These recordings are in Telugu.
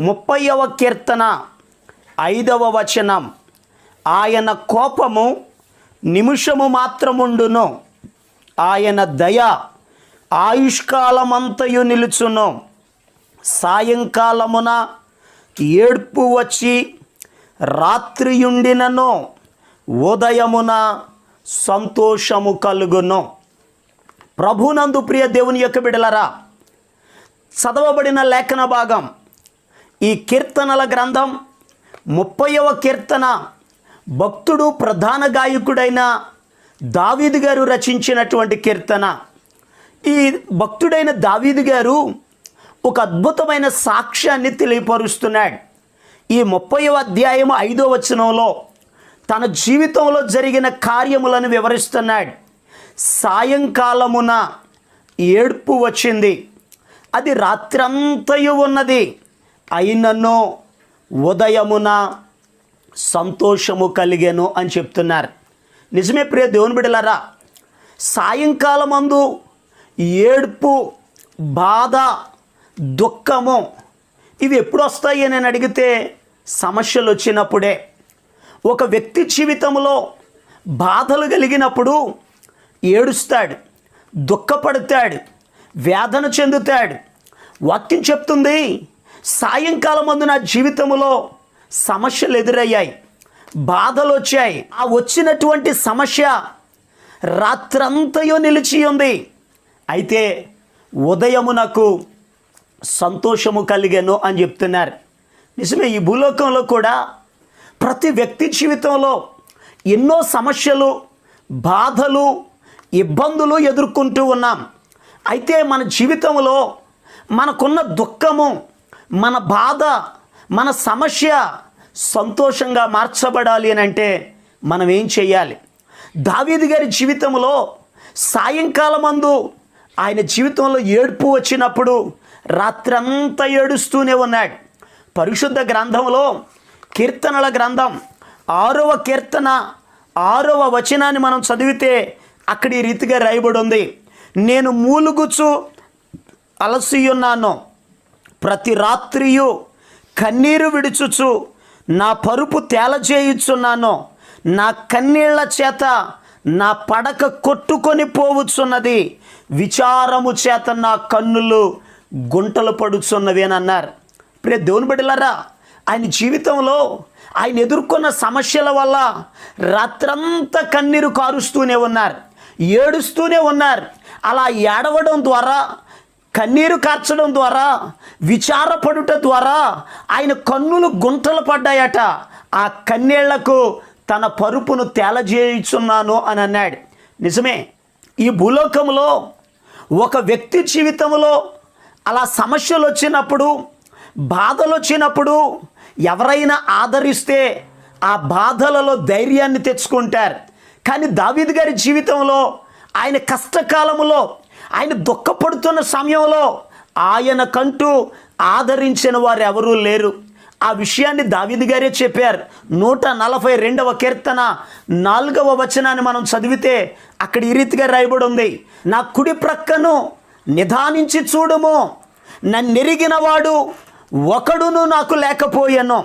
ముప్పైవ కీర్తన ఐదవ వచనం. ఆయన కోపము నిమిషము మాత్రముండును. ఆయన దయ ఆయుష్కాలమంతయు నిలుచును. సాయంకాలమున ఏడ్పు వచ్చి రాత్రియుండినను. ఉదయమున సంతోషము కలుగును. ప్రభునందు ప్రియ దేవుని యొక్క బిడలరా చదవబడిన లేఖన భాగం. ఈ కీర్తనల గ్రంథం ముప్పైవ కీర్తన. భక్తుడు ప్రధాన గాయకుడైన దావీదు గారు రచించినటువంటి కీర్తన. ఈ భక్తుడైన దావీదు గారు ఒక అద్భుతమైన సాక్ష్యాన్ని తెలియపరుస్తున్నాడు. ఈ ముప్పైవ అధ్యాయం ఐదో వచనంలో తన జీవితంలో జరిగిన కార్యములను వివరిస్తున్నాడు. సాయంకాలమున ఏడ్పు వచ్చింది. అది రాత్రంతయు ఉన్నది. అయినను ఉదయమున సంతోషము కలిగాను అని చెప్తున్నారు. నిజమే ప్రియ దేవుని బిడలారా సాయంకాలమందు ఏడుపు బాధ దుఃఖము ఇవి ఎప్పుడు వస్తాయి అని నేను అడిగితే సమస్యలు వచ్చినప్పుడే. ఒక వ్యక్తి జీవితంలో బాధలు కలిగినప్పుడు ఏడుస్తాడు దుఃఖపడతాడు వేదన చెందుతాడు. వాక్యం చెప్తుంది సాయంకాలం ముందు నా జీవితంలో సమస్యలు ఎదురయ్యాయి బాధలు వచ్చాయి. ఆ వచ్చినటువంటి సమస్య రాత్రంతయో నిలిచి ఉంది. అయితే ఉదయమునకు సంతోషము కలిగాను అని చెప్తున్నారు. నిజమే ఈ భూలోకంలో కూడా ప్రతి వ్యక్తి జీవితంలో ఎన్నో సమస్యలు బాధలు ఇబ్బందులు ఎదుర్కొంటూ ఉన్నాం. అయితే మన జీవితంలో మనకున్న దుఃఖము మన బాధ మన సమస్య సంతోషంగా మార్చబడాలి అని అంటే మనం ఏం చేయాలి? దావీది గారి జీవితంలో సాయంకాలం అందు ఆయన జీవితంలో ఏడుపు వచ్చినప్పుడు రాత్రంతా ఏడుస్తూనే ఉన్నాడు. పరిశుద్ధ గ్రంథంలో కీర్తనల గ్రంథం ఆరవ కీర్తన ఆరవ వచనాన్ని మనం చదివితే అక్కడ ఈ రీతిగా రాయబడి ఉంది. నేను మూలుగుచు అలసియున్నాను. ప్రతి రాత్రియు కన్నీరు విడుచుచు నా పరుపు తేలజేయుచున్నాను. నా కన్నీళ్ళ చేత నా పడక కొట్టుకొని పోవచ్చున్నది విచారము చేత నా కన్నులు గుంటలు పడుచున్నవి అని అన్నారు. ప్రియ దేవుని బిడ్డలారా ఆయన జీవితంలో ఆయన ఎదుర్కొన్న సమస్యల వల్ల రాత్రంతా కన్నీరు కారుస్తూనే ఉన్నారు ఏడుస్తూనే ఉన్నారు. అలా ఏడవడం ద్వారా కన్నీరు కార్చడం ద్వారా విచారపడుట ద్వారా ఆయన కన్నులు గుంటలు పడ్డాయట. ఆ కన్నీళ్ళకు తన పరుపును తేలజేయుచున్నాను అని అన్నాడు. నిజమే ఈ భూలోకంలో ఒక వ్యక్తి జీవితంలో అలా సమస్యలు వచ్చినప్పుడు బాధలు వచ్చినప్పుడు ఎవరైనా ఆదరిస్తే ఆ బాధలలో ధైర్యాన్ని తెచ్చుకుంటారు. కానీ దావీద్ గారి జీవితంలో ఆయన కష్టకాలములో ఆయన దుఃఖపడుతున్న సమయంలో ఆయనకంటూ ఆదరించిన వారు ఎవరూ లేరు. ఆ విషయాన్ని దావిది గారే చెప్పారు. నూట నలభై రెండవ కీర్తన నాలుగవ వచనాన్ని మనం చదివితే అక్కడ ఈ రీతిగా రాయబడి ఉంది నా కుడి ప్రక్కను నిదానించి చూడము. నన్నెరిగిన వాడు ఒకడును నాకు లేకపోయాను.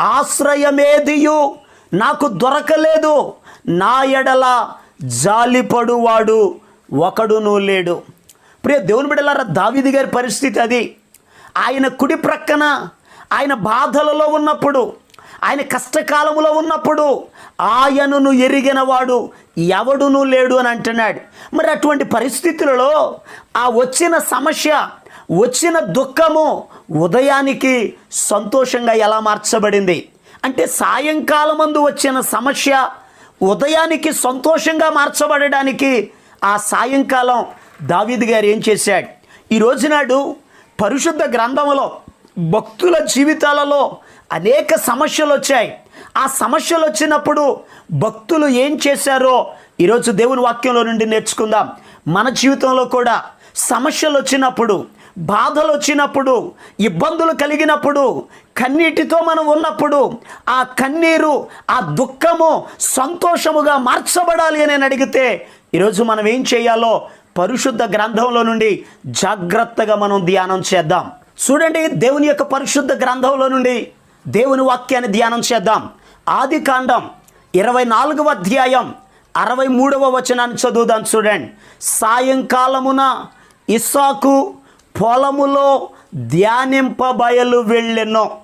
ఆశ్రయమేదియు నాకు దొరకలేదు. నా ఎడల జాలిపడువాడు ఒకడును లేడు. ప్రియ దేవుని బిడ్డలారా దావిది గారి పరిస్థితి అది. ఆయన కుడి ప్రక్కన ఆయన బాధలలో ఉన్నప్పుడు ఆయన కష్టకాలములో ఉన్నప్పుడు ఆయనను ఎరిగినవాడు ఎవడునూ లేడు అని అంటున్నాడు. మరి అటువంటి పరిస్థితులలో ఆ వచ్చిన సమస్య వచ్చిన దుఃఖము ఉదయానికి సంతోషంగా ఎలా మార్చబడింది? అంటే సాయంకాలమందు వచ్చిన సమస్య ఉదయానికి సంతోషంగా మార్చబడడానికి ఆ సాయంకాలం దావీద్ గారు ఏం చేశాడు? ఈ రోజునాడు పరిశుద్ధ గ్రంథములో భక్తుల జీవితాలలో అనేక సమస్యలు వచ్చాయి. ఆ సమస్యలు వచ్చినప్పుడు భక్తులు ఏం చేశారో ఈరోజు దేవుని వాక్యంలో నుండి నేర్చుకుందాం. మన జీవితంలో కూడా సమస్యలు వచ్చినప్పుడు బాధలు వచ్చినప్పుడు ఇబ్బందులు కలిగినప్పుడు కన్నీటితో మనం ఉన్నప్పుడు ఆ కన్నీరు ఆ దుఃఖము సంతోషముగా మార్చబడాలి అని అడిగితే ఈరోజు మనం ఏం చేయాలో పరిశుద్ధ గ్రంథంలో నుండి జాగ్రత్తగా మనం ధ్యానం చేద్దాం. చూడండి దేవుని యొక్క పరిశుద్ధ గ్రంథంలో నుండి దేవుని వాక్యాన్ని ధ్యానం చేద్దాం. ఆది కాండం ఇరవై నాలుగవ అధ్యాయం అరవై మూడవ వచనాన్ని చదువుదాం చూడండి. సాయంకాలమున ఇస్సాకు పొలములో ధ్యానింపబయలు వెళ్ళెనో.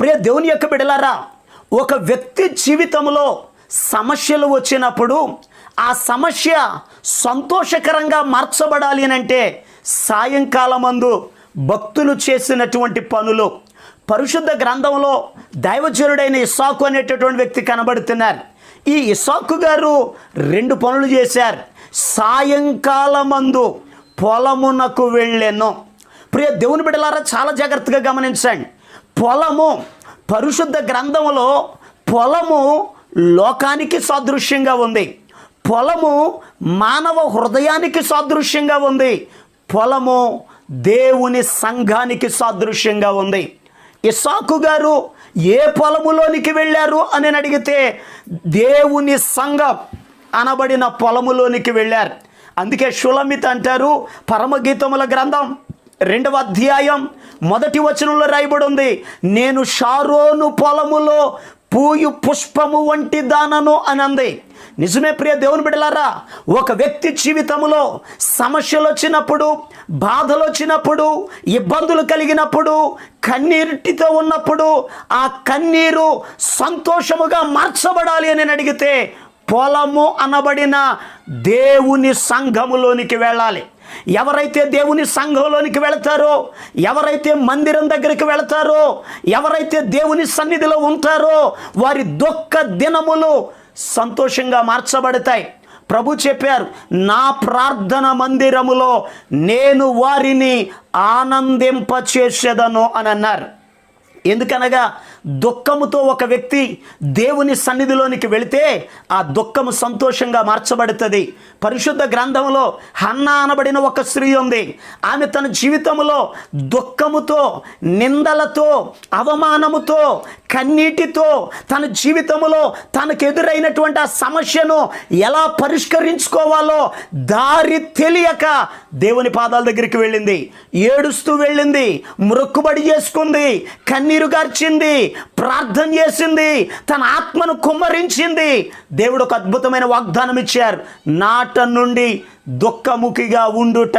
ప్రియ దేవుని యొక్క బిడలారా ఒక వ్యక్తి జీవితంలో సమస్యలు వచ్చినప్పుడు ఆ సమస్య సంతోషకరంగా మార్చబడాలి అని అంటే సాయంకాలమందు భక్తులు చేసినటువంటి పనులు. పరిశుద్ధ గ్రంథంలో దైవజనుడైన ఇసాకు అనేటటువంటి వ్యక్తి కనబడుతున్నారు. ఈ ఇసాకు గారు రెండు పనులు చేశారు. సాయంకాలమందు పొలమునకు వెళ్ళెను. ప్రియ దేవుని బిడ్డలారా చాలా జాగ్రత్తగా గమనించండి. పొలము. పరిశుద్ధ గ్రంథంలో పొలము లోకానికి సాదృశ్యంగా ఉంది. పొలము మానవ హృదయానికి సాదృశ్యంగా ఉంది. పొలము దేవుని సంఘానికి సాదృశ్యంగా ఉంది. ఇసాకు గారు ఏ పొలములోనికి వెళ్ళారు అని అడిగితే దేవుని సంఘం అనబడిన పొలములోనికి వెళ్ళారు. అందుకే షులమిత్ అంటారు పరమగీతముల గ్రంథం. రెండవ అధ్యాయం. మొదటి వచనంలో రాయబడి ఉంది నేను షారోను పొలములో పూయు పుష్పము వంటి దానను అని అంది. నిజమే ప్రియ దేవుని బిడలారా ఒక వ్యక్తి జీవితంలో సమస్యలు వచ్చినప్పుడు బాధలు వచ్చినప్పుడు ఇబ్బందులు కలిగినప్పుడు కన్నీటితో ఉన్నప్పుడు ఆ కన్నీరు సంతోషముగా మార్చబడాలి అని అడిగితే పొలము అనబడిన దేవుని సంఘములోనికి వెళ్ళాలి. ఎవరైతే దేవుని సంఘంలోనికి వెళతారో ఎవరైతే మందిరం దగ్గరికి వెళతారో ఎవరైతే దేవుని సన్నిధిలో ఉంటారో వారి దుఃఖ దినములు సంతోషంగా మార్చబడతాయి. ప్రభు చెప్పారు నా ప్రార్థన మందిరములో నేను వారిని ఆనందింపచేసేదను అని అన్నారు. ఎందుకనగా దుఃఖముతో ఒక వ్యక్తి దేవుని సన్నిధిలోనికి వెళితే ఆ దుఃఖము సంతోషంగా మార్చబడుతుంది. పరిశుద్ధ గ్రంథంలో హన్న అనబడిన ఒక స్త్రీ ఉంది. ఆమె తన జీవితంలో దుఃఖముతో నిందలతో అవమానముతో కన్నీటితో తన జీవితంలో తనకు ఎదురైనటువంటి ఆ సమస్యను ఎలా పరిష్కరించుకోవాలో దారి తెలియక దేవుని పాదాల దగ్గరికి వెళ్ళింది. ఏడుస్తూ వెళ్ళింది. మృక్కుబడి చేసుకుంది. కన్నీరు గార్చింది. ప్రార్థన చేసింది. తన ఆత్మను కుమ్మరించింది. దేవుడు ఒక అద్భుతమైన వాగ్దానం ఇచ్చారు. నాట నుండి దుఃఖముఖిగా ఉండుట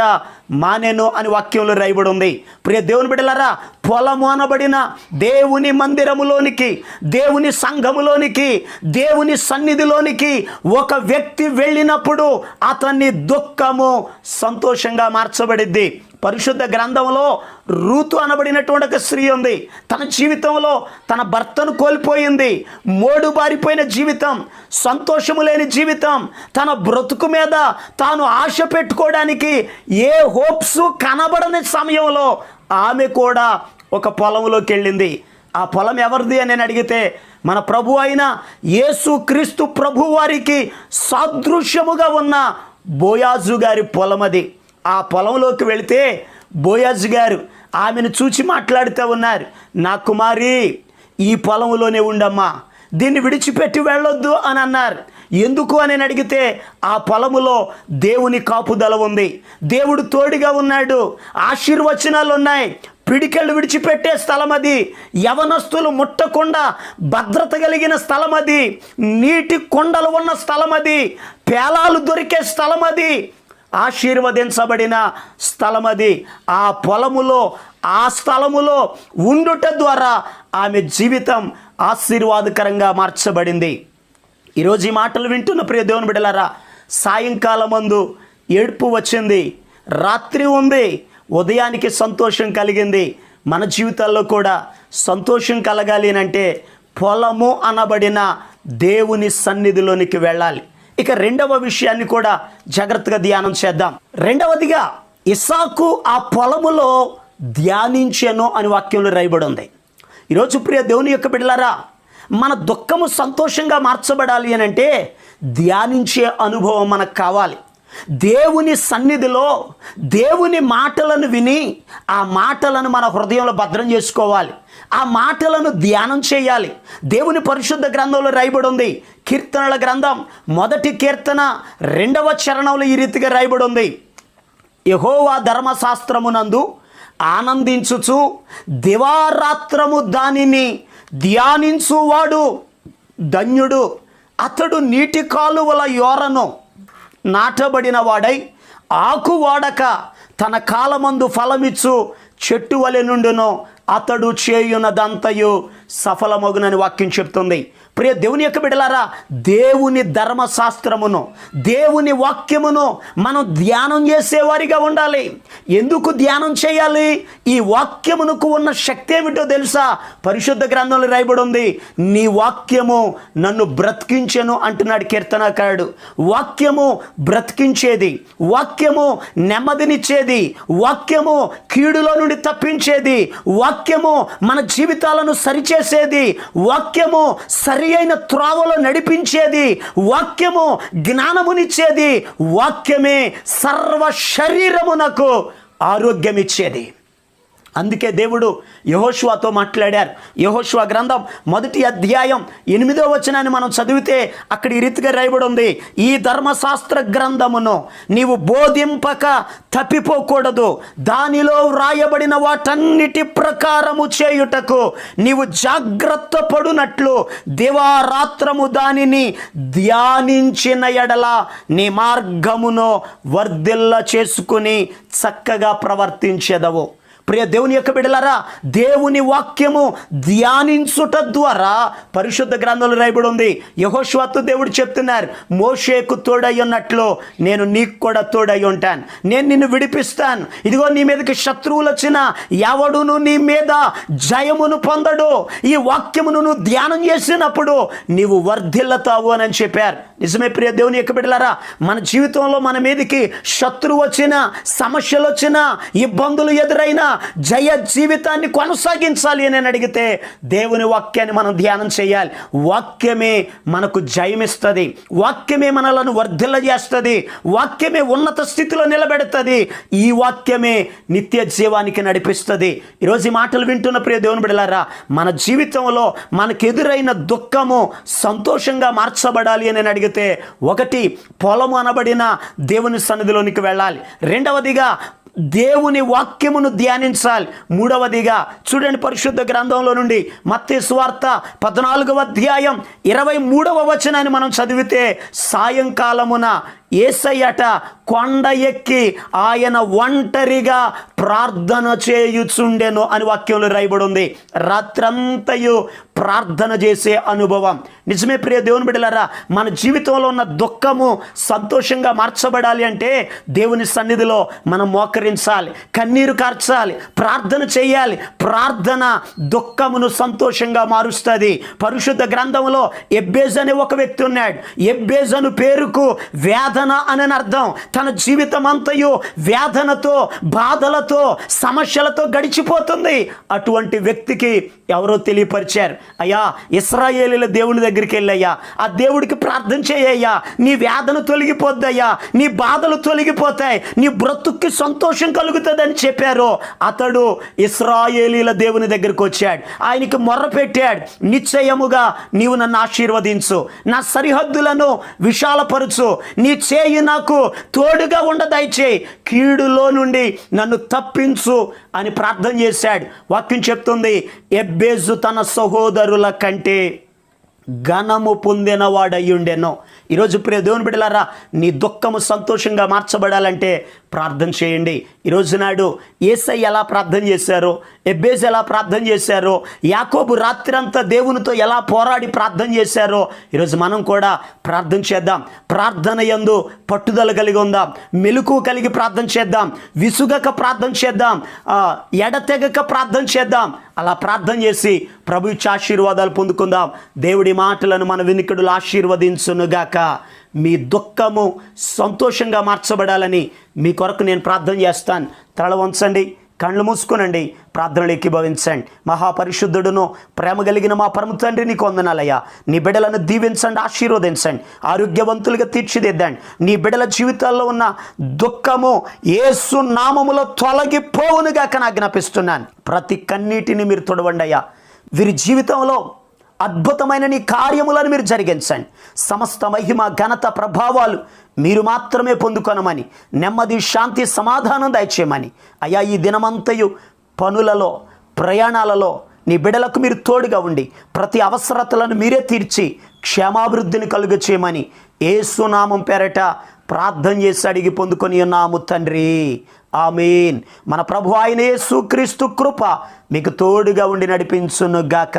మానేను అని వాక్యంలో రాయబడి ఉంది ప్రియ దేవుని బిడ్డలారా పొలము అనబడిన దేవుని మందిరములోనికి దేవుని సంఘములోనికి దేవుని సన్నిధిలోనికి ఒక వ్యక్తి వెళ్ళినప్పుడు అతన్ని దుఃఖము సంతోషంగా మార్చబడిద్ది. పరిశుద్ధ గ్రంథంలో రూతు అనబడినటువంటి ఒక స్త్రీ ఉంది. తన జీవితంలో తన భర్తను కోల్పోయింది. మోడు బారిపోయిన జీవితం సంతోషము లేని జీవితం తన బ్రతుకు మీద తాను ఆశ పెట్టుకోవడానికి ఏ హోప్స్ కనబడని సమయంలో ఆమె కూడా ఒక పొలంలోకి వెళ్ళింది. ఆ పొలం ఎవరిది అని నేను అడిగితే మన ప్రభు అయిన యేసు క్రీస్తు ప్రభు వారికి సాదృశ్యముగా ఉన్న బోయాజు గారి పొలం అది ఆ పొలంలోకి వెళితే బోయాజు గారు ఆమెను చూచి మాట్లాడుతూ ఉన్నారు నా కుమారి ఈ పొలంలోనే ఉండమ్మా దీన్ని విడిచిపెట్టి వెళ్ళొద్దు అని అన్నారు. ఎందుకు అని అడిగితే ఆ పొలములో దేవుని కాపుదల ఉంది దేవుడు తోడుగా ఉన్నాడు ఆశీర్వచనాలు ఉన్నాయి పిడికెళ్ళు విడిచిపెట్టే స్థలం అది యవనస్తులు ముట్టకుండా భద్రత కలిగిన స్థలం అది నీటి కొండలు ఉన్న స్థలం అది పేలాలు దొరికే స్థలం అది ఆశీర్వదించబడిన స్థలమది. ఆ పొలములో ఆ స్థలములో ఉండుట ద్వారా ఆమె జీవితం ఆశీర్వాదకరంగా మార్చబడింది. ఈరోజు ఈ మాటలు వింటున్న ప్రియ దేవుని బిడ్డలారా సాయంకాలం మందు ఏడుపు వచ్చింది. రాత్రి ఉంది ఉదయానికి సంతోషం కలిగింది. మన జీవితాల్లో కూడా సంతోషం కలగాలి అని అంటే పొలము అనబడిన దేవుని సన్నిధిలోనికి వెళ్ళాలి. ఇక రెండవ విషయాన్ని కూడా జాగ్రత్తగా ధ్యానం చేద్దాం. రెండవదిగా ఇసాకు ఆ పొలములో ధ్యానించెను అని వాక్యంలో రాయబడి ఉంది ఈరోజు ప్రియ దేవుని యొక్క బిడ్డలారా మన దుఃఖము సంతోషంగా మార్చబడాలి అని అంటే ధ్యానించే అనుభవం మనకు కావాలి. దేవుని సన్నిధిలో దేవుని మాటలను విని ఆ మాటలను మన హృదయంలో భద్రం చేసుకోవాలి. ఆ మాటలను ధ్యానం చేయాలి. దేవుని పరిశుద్ధ గ్రంథంలో రాయబడి ఉంది కీర్తనల గ్రంథం మొదటి కీర్తన రెండవ చరణంలో ఈ రీతిగా రాయబడి ఉంది యహోవా ధర్మశాస్త్రమునందు ఆనందించుచు దివారాత్రము దానిని ధ్యానించువాడు ధన్యుడు. అతడు నీటి కాలువల యోరను నాటబడిన వాడై ఆకు వాడక తన కాలమందు ఫలమిచ్చు చెట్టు వలె నుండును అతడు చేయునదంతయు సఫలమగునని వాక్యం చెప్తుంది. ప్రియ దేవుని యొక్క బిడలారా దేవుని ధర్మశాస్త్రమును దేవుని వాక్యమును మనం ధ్యానం చేసేవారిగా ఉండాలి. ఎందుకు ధ్యానం చేయాలి? ఈ వాక్యమునకు ఉన్న శక్తి ఏమిటో తెలుసా? పరిశుద్ధ గ్రంథంలో రాయబడి ఉంది నీ వాక్యము నన్ను బ్రతికించెను అంటున్నాడు కీర్తనకారుడు. వాక్యము బ్రతికించేది వాక్యము నెమ్మదినిచ్చేది వాక్యము కీడులో నుండి తప్పించేది వాక్యము మన జీవితాలను సరిచేసేది వాక్యము సరి అయిన త్రోవలో నడిపించేది వాక్యము జ్ఞానమునిచ్చేది వాక్యమే సర్వ శరీరమునకు ఆరోగ్యమిచ్చేది. అందుకే దేవుడు యహోష్వాతో మాట్లాడారు. యహోష్వా గ్రంథం మొదటి అధ్యాయం ఎనిమిదో వచనాన్ని మనం చదివితే అక్కడ ఈ రీతిగా రాయబడి ఉంది. ఈ ధర్మశాస్త్ర గ్రంథమును నీవు బోధింపక తప్పిపోకూడదు. దానిలో వ్రాయబడిన వాటన్నిటి ప్రకారము చేయుటకు నీవు జాగ్రత్త పడునట్లు దివారాత్రము దానిని ధ్యానించిన ఎడల నీ మార్గమును వర్ధిల్ల చేసుకుని చక్కగా ప్రవర్తించెదవు. ప్రియ దేవుని యొక్క బిడలారా దేవుని వాక్యము ధ్యానించుట ద్వారా పరిశుద్ధ గ్రంథంలో రాయబడి ఉంది. యహోశ్వత్తు దేవుడు చెప్తున్నారు మోషేకు తోడై ఉన్నట్లు నేను నీకు కూడా తోడై ఉంటాను. నేను నిన్ను విడిపిస్తాను. ఇదిగో నీ మీదకి శత్రువులు వచ్చిన ఎవడును నీ మీద జయమును పొందడు. ఈ వాక్యమును నువ్వు ధ్యానం చేసినప్పుడు నీవు వర్ధిల్లతావు అని చెప్పారు. నిజమే ప్రియ దేవుని యొక్క బిడ్డలారా మన జీవితంలో మన మీదకి శత్రువు వచ్చిన సమస్యలు వచ్చిన ఇబ్బందులు ఎదురైనా జయ జీవితాన్ని కొనసాగించాలి అని అడిగితే దేవుని వాక్యాన్ని మనం ధ్యానం చేయాలి. వాక్యమే మనకు జయమిస్తుంది. వాక్యమే మనలను వర్ధిల్ల చేస్తుంది వాక్యమే ఉన్నత స్థితిలో నిలబెడుతుంది. ఈ వాక్యమే నిత్య జీవానికి నడిపిస్తుంది. ఈరోజు ఈ మాటలు వింటున్న ప్రియ దేవుని బిడలారా మన జీవితంలో మనకు ఎదురైన దుఃఖము సంతోషంగా మార్చబడాలి అని అడిగితే ఒకటి పొలము అనబడిన దేవుని సన్నిధిలోనికి వెళ్ళాలి. రెండవదిగా దేవుని వాక్యమును ధ్యానించాలి. మూడవదిగా చూడండి పరిశుద్ధ గ్రంథంలో నుండి మత్తే స్వార్థ పద్నాలుగవ అధ్యాయం ఇరవై మూడవ వచనాన్ని మనం చదివితే సాయంకాలమున ఏసయ్యట కొండ ఎక్కి ఆయన ఒంటరిగా ప్రార్థన చేయుచుండెను అని వాక్యంలో రాయబడి ఉంది. రాత్రంతయు ప్రార్థన చేసే అనుభవం. నిజమే ప్రియ దేవుని బిడ్డలారా మన జీవితంలో ఉన్న దుఃఖము సంతోషంగా మార్చబడాలి అంటే దేవుని సన్నిధిలో మనం మోకరించాలి కన్నీరు కార్చాలి ప్రార్థన చేయాలి. ప్రార్థన దుఃఖమును సంతోషంగా మారుస్తుంది. పరిశుద్ధ గ్రంథంలో ఎబ్బేజ్ అనే ఒక వ్యక్తి ఉన్నాడు. ఎబ్బేజ్ అను పేరుకు వేదన అని అర్థం. తన జీవితం అంతయు వేదనతో బాధలతో సమస్యలతో గడిచిపోతుంది. అటువంటి వ్యక్తికి ఎవరో తెలియపరిచారు. అయ్యా ఇస్రాయేలీల దేవుని దగ్గరికి వెళ్ళయ్యా. ఆ దేవుడికి ప్రార్థన చేయయ్యా. నీ వేదన తొలగిపోద్దయ్యా. నీ బాధలు తొలగిపోతాయి. నీ బ్రతుక్కి సంతోషం కలుగుతుందని చెప్పారు. అతడు ఇస్రాయేలీల దేవుని దగ్గరికి వచ్చాడు. ఆయనకి మొర్ర పెట్టాడు. నిశ్చయముగా నీవు నన్ను ఆశీర్వదించు. నా సరిహద్దులను విశాలపరచు. నీ చేయి నాకు తోడుగా ఉండదయచేయి. కీడులో నుండి నన్ను తప్పించు. అని ప్రార్థన చేశాడు. వాక్యం చెప్తుంది ఎబ్బేజు తన సహోదరుల కంటే ఘనము పొందినవాడయ్యుండెనో. ఈరోజు ప్రియ దేవుని బిడ్డలారా నీ దుఃఖము సంతోషంగా మార్చబడాలంటే ప్రార్థన చేయండి. ఈరోజు నాడు ఏసై ఎలా ప్రార్థన చేశారో ఎబ్బేజ్ ఎలా ప్రార్థన చేశారో యాకోబు రాత్రంతా దేవునితో ఎలా పోరాడి ప్రార్థన చేశారో ఈరోజు మనం కూడా ప్రార్థన చేద్దాం. ప్రార్థన యందు పట్టుదల కలిగి ఉందాం. మెలకు కలిగి ప్రార్థన చేద్దాం. విసుగక ప్రార్థన చేద్దాం. ఎడతెగక ప్రార్థన చేద్దాం. అలా ప్రార్థన చేసి ప్రభు ఇచ్చే ఆశీర్వాదాలు పొందుకుందాం. దేవుడి మాటలను మన వినికిడులు ఆశీర్వదించునుగాక. మీ దుఃఖము సంతోషంగా మార్చబడాలని మీ కొరకు నేను ప్రార్థన చేస్తాను. తల వంచండి కళ్ళు మూసుకునండి ప్రార్థనలు ఎక్కిభవించండి మహాపరిశుద్ధుడును ప్రేమ కలిగిన మా పరమ తండ్రి నీకు వందనాలయ్యా. నీ బిడ్డలను దీవించండి ఆశీర్వదించండి ఆరోగ్యవంతులుగా తీర్చిదిద్దండి. నీ బిడ్డల జీవితాల్లో ఉన్న దుఃఖము ఏసు నామములో తొలగిపోవునుగా జ్ఞాపిస్తున్నాను ప్రతి కన్నీటిని మీరు తొడవండి అయ్యా. వీరి జీవితంలో అద్భుతమైన నీ కార్యములను మీరు జరిగించండి. సమస్త మహిమ ఘనత ప్రభావాలు మీరు మాత్రమే పొందుకొనమని నెమ్మది శాంతి సమాధానం దయచేయమని. అయ్యా ఈ దినమంతయు పనులలో ప్రయాణాలలో నీ బిడలకు మీరు తోడుగా ఉండి ప్రతి అవసరతలను మీరే తీర్చి క్షేమాభివృద్ధిని కలుగ చేయమని ఏసునామం పేరట ప్రార్థన చేసి అడిగి పొందుకొని ఉన్నాము తండ్రి. ఆమీన్. మన ప్రభు ఆయన యేసుక్రీస్తు కృప మీకు తోడుగా ఉండి నడిపించునుగాక.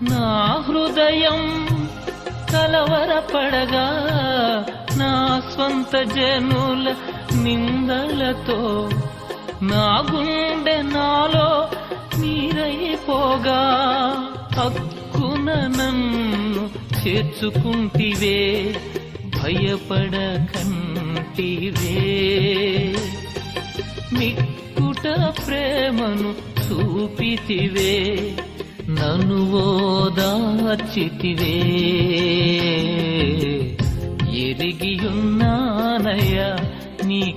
నా హృదయం కలవరపడగా నా స్వంత జనుల నిందలతో నా గుండె నాలో నీరైపోగా హక్కున నన్ను చేర్చుకుంటివే భయపడకంటివే. మిక్కుట ప్రేమను చూపితివే. నన్ను ఓదార్చితివే ఎరిగియున్నానయ్యా నీ